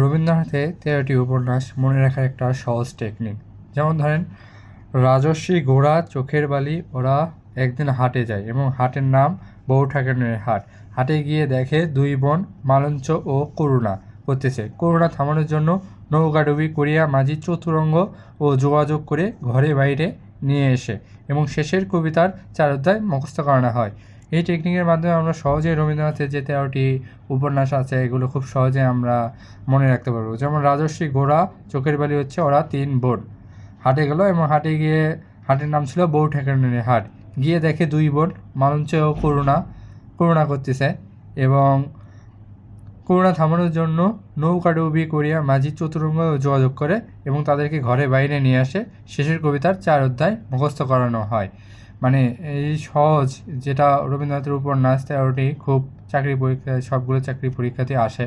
রবীন্দ্রনাথের তেরোটি উপন্যাস মনে রাখার একটা সহজ টেকনিক যেমন ধরেন, রাজর্ষি ঘোড়া চোখের বালি, ওরা একদিন হাটে যায় এবং হাটের নাম বউ ঠাকুরের হাট। হাটে গিয়ে দেখে দুই বোন মালঞ্চ ও করুণা করতেছে। করুণা থামানোর জন্য নৌকাডুবি করিয়া মাঝি চতুরঙ্গ ও যোগাযোগ করে ঘরে বাইরে নিয়ে এসে এবং শেষের কবিতার চার অধ্যায় মুখস্থ করানো হয়। এই টেকনিকের মাধ্যমে আমরা সহজেই রবীন্দ্রনাথের যে তেরোটি উপন্যাস আছে, এগুলো খুব সহজে আমরা মনে রাখতে পারব। যেমন, রাজর্ষি ঘোড়া, চোখের বালি হচ্ছে ওরা তিন বোন। হাটে গেল এবং হাটে গিয়ে, হাটের নাম ছিল বউ ঠেকানের হাট। গিয়ে দেখে দুই বোন, মালঞ্চ ও করুণা করুণা করতেছে এবং করুণা থামানোর জন্য নৌকা ডুবি করিয়া মাঝি চতুরঙ্গ যোগাযোগ করে এবং তাদেরকে ঘরে বাইরে নিয়ে আসে। শেষের কবিতার চার অধ্যায় মুখস্থ করানো হয়। মানে এই সহজ যেটা রবীন্দ্রনাথের উপর উপন্যাস তেরোটি খুব চাকরি পরীক্ষা, সবগুলো চাকরি পরীক্ষাতে আসে।